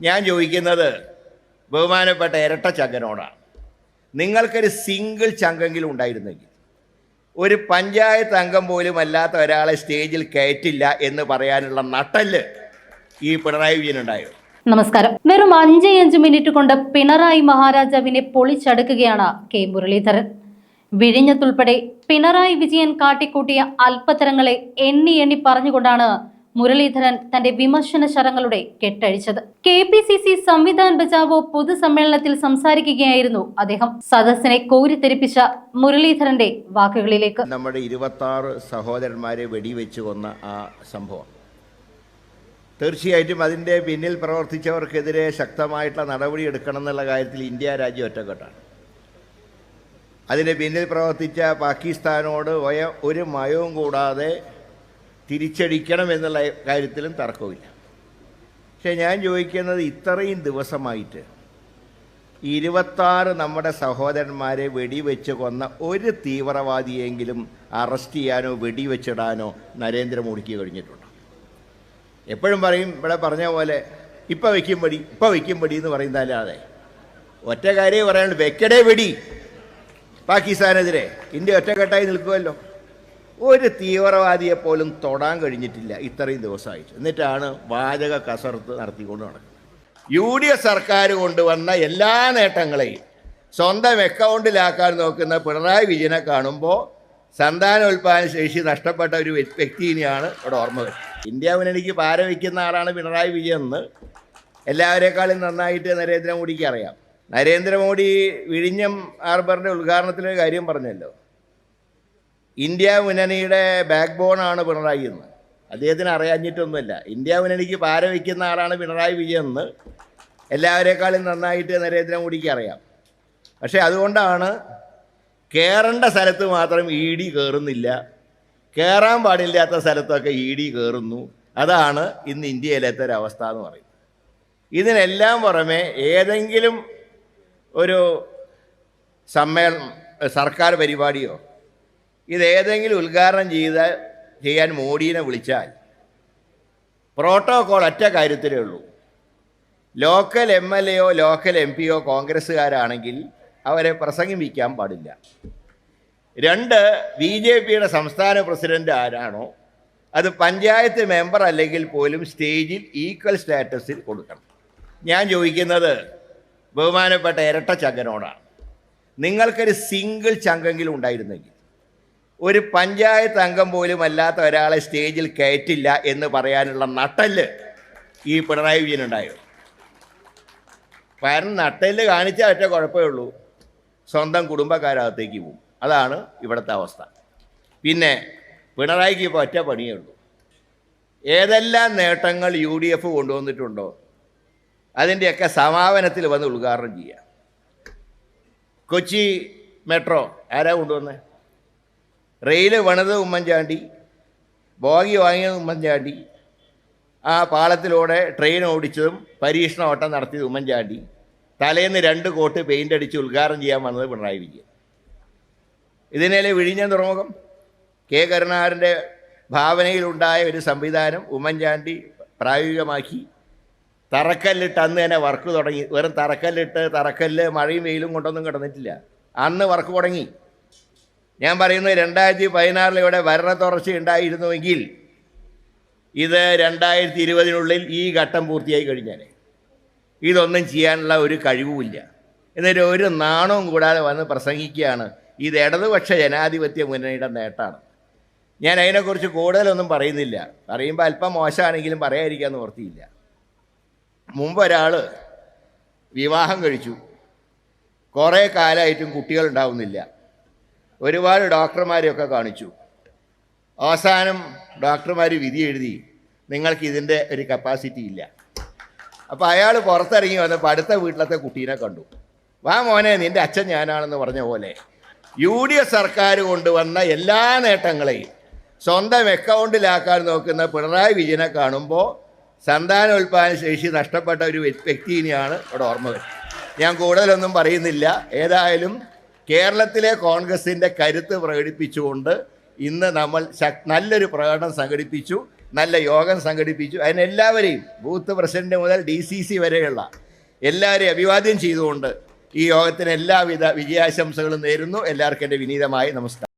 ഞാൻ ചോദിക്കുന്നത് ബഹുമാനപ്പെട്ട ഇരട്ട ചങ്കനോടാണ് നിങ്ങൾക്കൊരു സിംഗിൾ ചങ്കെങ്കിലും ഉണ്ടായിരുന്നെങ്കിൽ ഒരു പഞ്ചായത്ത് അംഗം പോലും അല്ലാത്ത ഒരാളെ സ്റ്റേജിൽ കയറ്റില്ല എന്ന് പറയാനുള്ള നട്ടൽ ഈ പിണറായി വിജയൻ ഉണ്ടായോ? നമസ്കാരം. വെറും അഞ്ച് അഞ്ച് മിനിറ്റ് കൊണ്ട് പിണറായി മഹാരാജാവിനെ പൊളിച്ചടുക്കുകയാണ് കെ മുരളീധരൻ. വിഴിഞ്ഞത്തുൾപ്പെടെ പിണറായി വിജയൻ കാട്ടിക്കൂട്ടിയ അല്പത്തരങ്ങളെ എണ്ണി എണ്ണി പറഞ്ഞുകൊണ്ടാണ് മുരളീധരൻ തന്റെ വിമർശന ശരങ്ങളുടെ കെട്ടഴിച്ചത്. K P C C Samvidhan Bachao പൊതുസമ്മേളനത്തിൽ സംസാരിക്കുകയായിരുന്നു അദ്ദേഹം. സദസ്സിനെ കോരിത്തെരിപ്പിച്ച മുരളീധരന്റെ വാക്കുകളിലേക്ക്. നമ്മുടെ ഇരുപത്തി ആറ് സഹോദരന്മാരെ വെടിവെച്ച് കൊന്ന ആ സംഭവം. തീർച്ചയായിട്ടും അതിന്റെ പിന്നിൽ പ്രവർത്തിച്ചവർക്കെതിരെ ശക്തമായിട്ടുള്ള നടപടി എടുക്കണം എന്നുള്ള കാര്യത്തിൽ ഇന്ത്യ രാജ്യം ഒറ്റക്കെട്ടാണ്. അതിന് പിന്നിൽ പ്രവർത്തിച്ച പാകിസ്ഥാനോട് ഒരു മയവും കൂടാതെ തിരിച്ചടിക്കണം എന്നുള്ള കാര്യത്തിലും തർക്കമില്ല. പക്ഷേ ഞാൻ ചോദിക്കുന്നത് ഇത്രയും ദിവസമായിട്ട് ഇരുപത്താറ് നമ്മുടെ സഹോദരന്മാരെ വെടിവെച്ച് കൊന്ന ഒരു തീവ്രവാദിയെങ്കിലും അറസ്റ്റ് ചെയ്യാനോ വെടിവെച്ചിടാനോ നരേന്ദ്രമോദിക്ക് കഴിഞ്ഞിട്ടുണ്ട്? എപ്പോഴും പറയും ഇവിടെ പറഞ്ഞ പോലെ ഇപ്പം വയ്ക്കും പടി ഇപ്പം വയ്ക്കും പടി എന്ന് പറയുന്നതല്ലാതെ. ഒറ്റ കാര്യം പറയാനുള്ളൂ വെക്കടേ വെടി. പാകിസ്ഥാനെതിരെ. ഇന്ത്യ ഒറ്റക്കെട്ടായി നിൽക്കുമല്ലോ ഒരു തീവ്രവാദിയെ പോലും തൊടാൻ കഴിഞ്ഞിട്ടില്ല ഇത്രയും ദിവസമായിട്ട്. എന്നിട്ടാണ് വാചക കസർത്ത് നടത്തിക്കൊണ്ട് നടക്കുന്നത്. യു ഡി എഫ് സർക്കാർ കൊണ്ടുവന്ന എല്ലാ നേട്ടങ്ങളെയും സ്വന്തം അക്കൗണ്ടിലാക്കാൻ നോക്കുന്ന പിണറായി വിജയനെ കാണുമ്പോൾ സന്താനോൽപാദന ശേഷി നഷ്ടപ്പെട്ട ഒരു വ്യ- വ്യക്തിനെയാണ് ഇവിടെ ഓർമ്മ ഇന്ത്യ മുന്നണിക്ക് പാര വയ്ക്കുന്ന ആളാണ് പിണറായി വിജയൻ എന്ന് എല്ലാവരെക്കാളും നന്നായിട്ട് നരേന്ദ്രമോദിക്ക് അറിയാം. നരേന്ദ്രമോദി വിഴിഞ്ഞം ഹാർബറിന്റെ ഉദ്ഘാടനത്തിലൊരു കാര്യം പറഞ്ഞല്ലോ. ഇന്ത്യ മുന്നണിയുടെ ബാക്ക് ബോണാണ് പിണറായി എന്ന്. അദ്ദേഹത്തിന് അറിയാഞ്ഞിട്ടൊന്നുമില്ല. ഇന്ത്യ മുന്നണിക്ക് പാര വയ്ക്കുന്ന ആളാണ് പിണറായി വിജയൻ എന്ന് എല്ലാവരെക്കാളും നന്നായിട്ട് നരേന്ദ്രമോദിക്ക് അറിയാം. പക്ഷേ അതുകൊണ്ടാണ് കയറേണ്ട സ്ഥലത്ത് മാത്രം ഇ ഡി കയറുന്നില്ല കയറാൻ പാടില്ലാത്ത സ്ഥലത്തൊക്കെ ഇ ഡി കയറുന്നു അതാണ് ഇന്ന് ഇന്ത്യയിലത്തെ ഒരവസ്ഥ എന്ന് പറയുന്നത്. ഇതിനെല്ലാം പുറമെ ഏതെങ്കിലും ഒരു സമ്മേളനം സർക്കാർ പരിപാടിയോ ഇത് ഏതെങ്കിലും ഉദ്ഘാടനം ചെയ്ത ചെയ്യാൻ മോഡീനെ വിളിച്ചാൽ പ്രോട്ടോകോൾ ഒറ്റ കാര്യത്തിലേ ഉള്ളൂ. ലോക്കൽ എം എൽ എയോ ലോക്കൽ എം പിയോ കോൺഗ്രസ്സുകാരാണെങ്കിൽ അവരെ പ്രസംഗിപ്പിക്കാൻ പാടില്ല. രണ്ട് ബി ജെ പിയുടെ സംസ്ഥാന പ്രസിഡന്റ് ആരാണോ അത് പഞ്ചായത്ത് മെമ്പർ അല്ലെങ്കിൽ പോലും സ്റ്റേജിൽ ഈക്വൽ സ്റ്റാറ്റസിൽ കൊടുക്കണം. ഞാൻ ചോദിക്കുന്നത് ബഹുമാനപ്പെട്ട ഇരട്ട ചങ്കനോടാണ് നിങ്ങൾക്കൊരു സിംഗിൾ ചങ്കെങ്കിലും ഉണ്ടായിരുന്നെങ്കിൽ ഒരു പഞ്ചായത്ത് അംഗം പോലും അല്ലാത്ത ഒരാളെ സ്റ്റേജിൽ കയറ്റില്ല എന്ന് പറയാനുള്ള നട്ടൽ ഈ പിണറായി വിജയനുണ്ടായോ കാരണം നട്ടൽ കാണിച്ചാൽ ഒറ്റ കുഴപ്പമേ ഉള്ളൂ. സ്വന്തം കുടുംബക്കാരകത്തേക്ക് പോകും അതാണ് ഇവിടുത്തെ അവസ്ഥ. പിന്നെ പിണറായിക്ക് ഇപ്പോൾ ഒറ്റ പണിയേ ഉള്ളൂ. ഏതെല്ലാം നേട്ടങ്ങൾ യു ഡി എഫ് കൊണ്ടുവന്നിട്ടുണ്ടോ? അതിന്റെയൊക്കെ സമാപനത്തിൽ വന്ന് ഉദ്ഘാടനം ചെയ്യുക കൊച്ചി മെട്രോ ആരാ കൊണ്ടുവന്നത് റെയിൽ പണിത് ഉമ്മൻചാണ്ടി ബോഗി വാങ്ങിയത് ഉമ്മൻചാണ്ടി ആ പാളത്തിലൂടെ ട്രെയിൻ ഓടിച്ചതും പരീക്ഷണ ഓട്ടം നടത്തിയത് ഉമ്മൻചാണ്ടി. തലേന്ന് രണ്ട് കോട്ട് പെയിന്റ് അടിച്ച് ഉദ്ഘാടനം ചെയ്യാൻ വന്നത് പിണറായി വിജയൻ. ഇതിനേലെ വിഴിഞ്ഞ തുറമുഖം? കെ കരുണാകരന്റെ ഭാവനയിലുണ്ടായ ഒരു സംവിധാനം ഉമ്മൻചാണ്ടി പ്രായോഗികമാക്കി. തറക്കല്ലിട്ട് അന്ന് തന്നെ വർക്ക് തുടങ്ങി. വെറും തറക്കല്ലിട്ട് തറക്കല്ല് മഴയും വെയിലും കൊണ്ടൊന്നും കിടന്നിട്ടില്ല. അന്ന് വർക്ക് തുടങ്ങി. ഞാൻ പറയുന്നത് രണ്ടായിരത്തി പതിനാറിൽ ഇവിടെ ഭരണ തുടർച്ച ഉണ്ടായിരുന്നുവെങ്കിൽ ഇത് രണ്ടായിരത്തി ഇരുപതിനുള്ളിൽ ഈ ഘട്ടം പൂർത്തിയായി കഴിഞ്ഞാൽ ഇതൊന്നും ചെയ്യാനുള്ള ഒരു കഴിവുമില്ല. എന്നിട്ട് ഒരു നാണവും കൂടാതെ വന്ന് പ്രസംഗിക്കുകയാണ്. ഇത് ഇടതുപക്ഷ ജനാധിപത്യ മുന്നണിയുടെ നേട്ടമാണ്. ഞാൻ അതിനെക്കുറിച്ച് കൂടുതലൊന്നും പറയുന്നില്ല. പറയുമ്പോൾ അല്പം മോശമാണെങ്കിലും പറയാതിരിക്കാൻ ഓർത്തിയില്ല. മുമ്പ് ഒരാൾ വിവാഹം കഴിച്ചു. കുറേ കാലമായിട്ടും കുട്ടികളുണ്ടാവുന്നില്ല. ഒരുപാട് ഡോക്ടർമാരെയൊക്കെ കാണിച്ചു. അവസാനം ഡോക്ടർമാർ വിധി എഴുതി നിങ്ങൾക്ക് ഇതിന്റെ ഒരു കപ്പാസിറ്റി ഇല്ല. അപ്പോൾ അയാൾ പുറത്തിറങ്ങി വന്നപ്പോൾ അടുത്ത വീട്ടിലത്തെ കുട്ടീനെ കണ്ടു. വാ മോനെ നിന്റെ അച്ഛൻ ഞാനാണെന്ന് പറഞ്ഞ പോലെ യു ഡി എഫ് സർക്കാർ കൊണ്ടുവന്ന എല്ലാ നേട്ടങ്ങളെയും സ്വന്തം അക്കൗണ്ടിലാക്കാൻ നോക്കുന്ന പിണറായി വിജയനെ കാണുമ്പോൾ സന്താനോൽപാദന ശേഷി നഷ്ടപ്പെട്ട ഒരു വ്യ- വ്യക്തിനെയാണ് ഇവിടെ ഓർമ്മ വരുന്നത്. ഞാൻ കൂടുതലൊന്നും പറയുന്നില്ല. ഏതായാലും കേരളത്തിലെ കോൺഗ്രസിന്റെ കരുത്ത് പ്രകടിപ്പിച്ചുകൊണ്ട് ഇന്ന് നമ്മൾ നല്ലൊരു പ്രകടനം സംഘടിപ്പിച്ചു നല്ല യോഗം സംഘടിപ്പിച്ചു. അതിനെല്ലാവരെയും ബൂത്ത് പ്രസിഡന്റ് മുതൽ ഡി സി സി വരെയുള്ള എല്ലാവരെയും അഭിവാദ്യം ചെയ്തുകൊണ്ട് ഈ യോഗത്തിന് എല്ലാവിധ വിജയാശംസകളും നേരുന്നു. എല്ലാവർക്കും എന്റെ വിനീതമായ നമസ്കാരം.